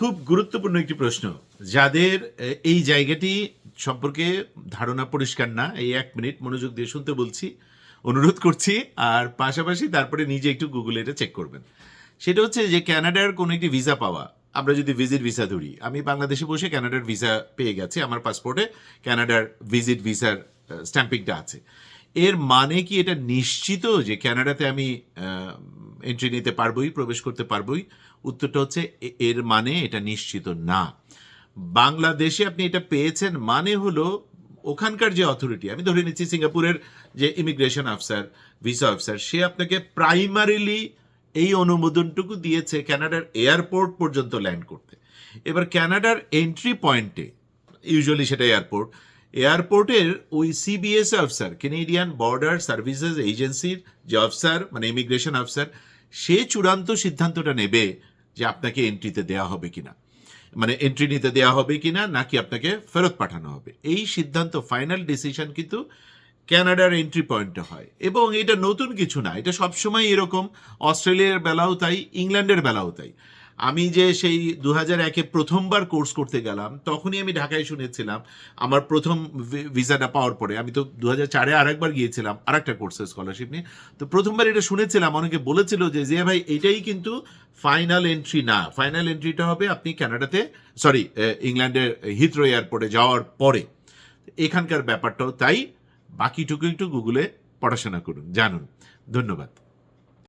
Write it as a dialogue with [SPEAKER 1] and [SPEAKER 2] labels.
[SPEAKER 1] খুব গুরুত্বপূর্ণ একটি প্রশ্ন। যাদের এই জায়গাটি সম্পর্কে ধারণা পরিষ্কার না, এই এক মিনিট মনোযোগ দিয়ে শুনতে বলছি, অনুরোধ করছি, আর পাশাপাশি তারপরে নিজে একটু গুগলে এটা চেক করবেন। সেটা হচ্ছে যে ক্যানাডার কোনো একটি ভিসা পাওয়া, আমরা যদি ভিজিট ভিসা ধরি, আমি বাংলাদেশে বসে ক্যানাডার ভিসা পেয়ে গেছি, আমার পাসপোর্টে ক্যানাডার ভিজিট ভিসার স্ট্যাম্পিংটা আছে। এর মানে কি এটা নিশ্চিত যে ক্যানাডাতে আমি এন্ট্রি নিতে পারবই, প্রবেশ করতে পারবই। উত্তরটা হচ্ছে এর মানে এটা নিশ্চিত না। বাংলাদেশে আপনি এটা পেয়েছেন মানে হলো ওখানকার যে অথরিটি আমি ধরে নিচ্ছি সিঙ্গাপুরের যে ইমিগ্রেশন অফিসার ভিসা অফিসার সে আপনাকে প্রাইমারিলি এই অনুমোদনটুকু দিয়েছে কানাডার এয়ারপোর্ট পর্যন্ত ল্যান্ড করতে। এবার ক্যানাডার এন্ট্রি পয়েন্টে ইউজুয়ালি সেটা এয়ারপোর্ট এয়ারপোর্টের ওই CBS officer Canadian border services এজেন্সির যে অফিসার মানে ইমিগ্রেশন অফিসার সে চূড়ান্ত সিদ্ধান্তটা নেবে যে আপনাকে এন্ট্রিতে দেওয়া হবে কিনা। মানে এন্ট্রি নিতে দেওয়া হবে কিনা, নাকি আপনাকে ফেরত পাঠানো হবে। এই সিদ্ধান্ত ফাইনাল ডিসিশন কিন্তু ক্যানাডার এন্ট্রি পয়েন্টে হয়। এবং এটা নতুন কিছু না, এটা সবসময় এরকম, অস্ট্রেলিয়ার বেলাও তাই ইংল্যান্ডের বেলাও তাই। আমি যে সেই দু হাজার একে প্রথমবার কোর্স করতে গেলাম, তখনই আমি ঢাকায় শুনেছিলাম, আমার প্রথম ভিসাটা পাওয়ার পরে। আমি তো দু হাজার চারে আরেকবার গিয়েছিলাম, আরেকটা কোর্সের স্কলারশিপ নিয়ে। তো প্রথমবার এটা শুনেছিলাম, অনেকে বলেছিল যে, জিয়া ভাই, এটাই কিন্তু ফাইনাল এন্ট্রি না। ফাইনাল এন্ট্রিটা হবে আপনি কানাডাতে সরি ইংল্যান্ডের হিথ্রো এয়ারপোর্টে যাওয়ার পরে। এখানকার ব্যাপারটাও তাই বাকিটুকু একটু গুগলে পড়াশোনা করুন, জানুন। ধন্যবাদ।